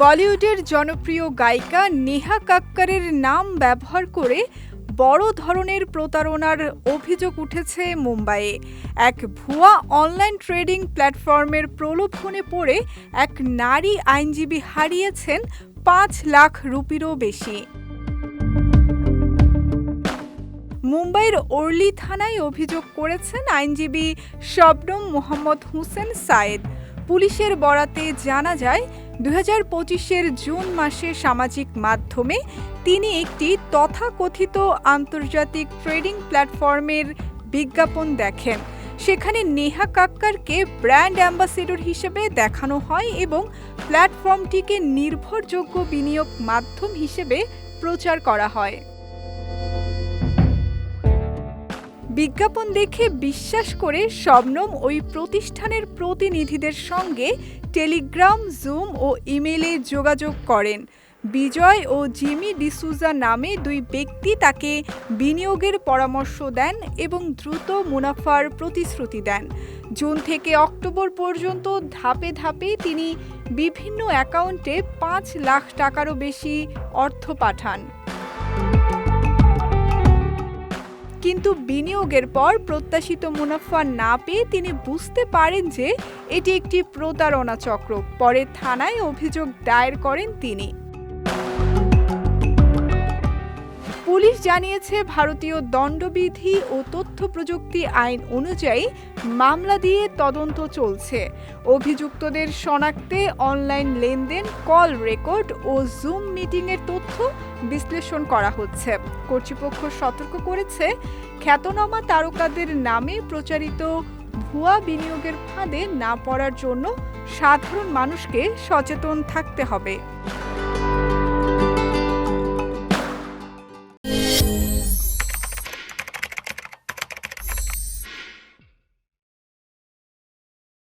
বলিউডের জনপ্রিয় গায়িকা নেহা কাক্কারের নাম ব্যবহার করে বড় ধরনের প্রতারণার অভিযোগ উঠেছে মুম্বাইয়ে এক ভুয়া অনলাইন ট্রেডিং প্ল্যাটফর্মের প্রলোভনে পড়ে এক নারী আইনজীবী হারিয়েছেন পাঁচ লাখ রুপিরও বেশি মুম্বাইয়ের ওর্লি থানায় অভিযোগ করেছেন আইনজীবী শবনম মোহাম্মদ হুসেন সায়েদ। পুলিশের বরাতে জানা যায় দু হাজার পঁচিশের জুন মাসে সামাজিক মাধ্যমে তিনি একটি তথাকথিত আন্তর্জাতিক ট্রেডিং প্ল্যাটফর্মের বিজ্ঞাপন দেখেন। সেখানে নেহা কাক্কারকে ব্র্যান্ড অ্যাম্বাসেডর হিসেবে দেখানো হয় এবং প্ল্যাটফর্মটিকে নির্ভরযোগ্য বিনিয়োগ মাধ্যম হিসেবে প্রচার করা হয়। বিজ্ঞাপন দেখে বিশ্বাস করে শবনম ওই প্রতিষ্ঠানের প্রতিনিধিদের সঙ্গে টেলিগ্রাম, জুম ও ইমেলে যোগাযোগ করেন। বিজয় ও জিমি ডিসুজা নামে দুই ব্যক্তি তাকে বিনিয়োগের পরামর্শ দেন এবং দ্রুত মুনাফার প্রতিশ্রুতি দেন। জুন থেকে অক্টোবর পর্যন্ত ধাপে ধাপে তিনি বিভিন্ন অ্যাকাউন্টে পাঁচ লাখ টাকারও বেশি অর্থ পাঠান। কিন্তু বিনিয়োগের পর প্রত্যাশিত মুনাফা না পেয়ে তিনি বুঝতে পারেন যে এটি একটি প্রতারণা চক্র। পরে থানায় অভিযোগ দায়ের করেন তিনি। পুলিশ জানিয়েছে, ভারতীয় দণ্ডবিধি ও তথ্য প্রযুক্তি আইন অনুযায়ী মামলা দিয়ে তদন্ত চলছে। অভিযুক্তদের শনাক্তে অনলাইন লেনদেন, কল রেকর্ড ও জুম মিটিংয়ের তথ্য বিশ্লেষণ করা হচ্ছে। কর্তৃপক্ষ সতর্ক করেছে, খ্যাতনামা তারকাদের নামে প্রচারিত ভুয়া বিনিয়োগের ফাঁদে না পড়ার জন্য সাধারণ মানুষকে সচেতন থাকতে হবে।